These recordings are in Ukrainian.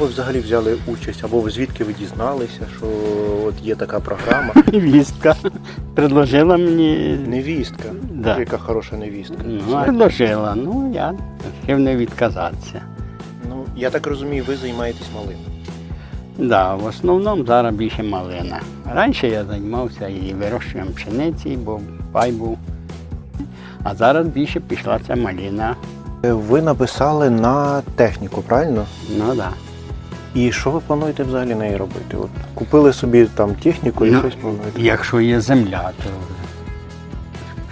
ви взагалі взяли участь? Або звідки ви дізналися, що от є така програма? Невістка предложила мені. Невістка. Да. Яка хороша невістка. Ну, предложила. Ну, я хотів не відказатися. Ну, я так розумію, ви займаєтесь малим. Да, в основному зараз більше малина. Раніше я займався і вирощуванням пшениці, бо пай був. А зараз більше пішла ця малина. Ви написали на техніку, правильно? Ну так. Да. І що ви плануєте взагалі нею робити? От купили собі там техніку і Ну, щось плануєте. Якщо є земля, то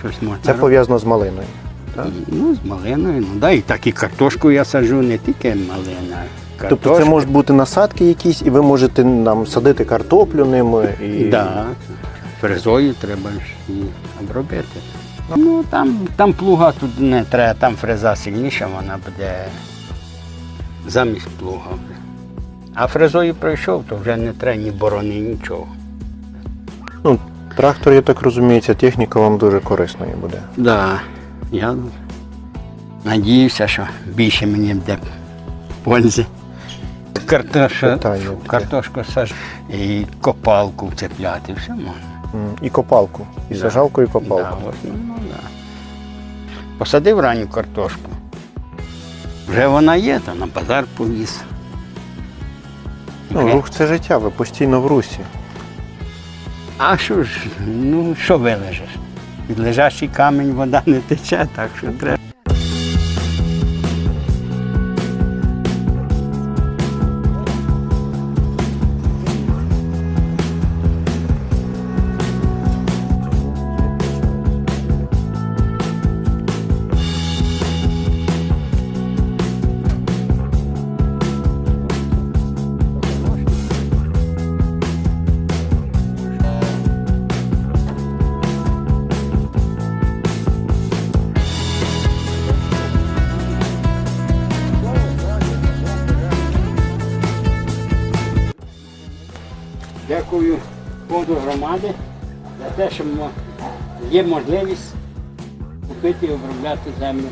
щось можна. Це робити. пов'язано з малиною. так? Ну, з малиною, ну да, і так і картошку я саджу, не тільки малина. Тобто це Картошка. можуть бути насадки якісь, і ви можете нам садити картоплю ними. І... Да, фрезою треба ж її обробити. Ну там, там плуга тут не треба, там фреза сильніша, вона буде замість плуга. А фрезою пройшов, то вже не треба ні борони, нічого. Ну, трактор, я так розумію, ця техніка вам дуже корисною буде. Да, я надіюся, що більше мені буде пользи. Картоша, картошку саж і копалку вцепляти, все можна. І копалку, і Да. сажалку, і Да, копалку. в основному, да. Посадив ранню картошку. Вже вона є, то на базар повіз. Ну, рух це життя, ви постійно в русі. А що ж, ну що вилежиш? Від лежачий камінь вода не тече, так що треба. Дякую фонду громади за те, що є можливість купити і обробляти землю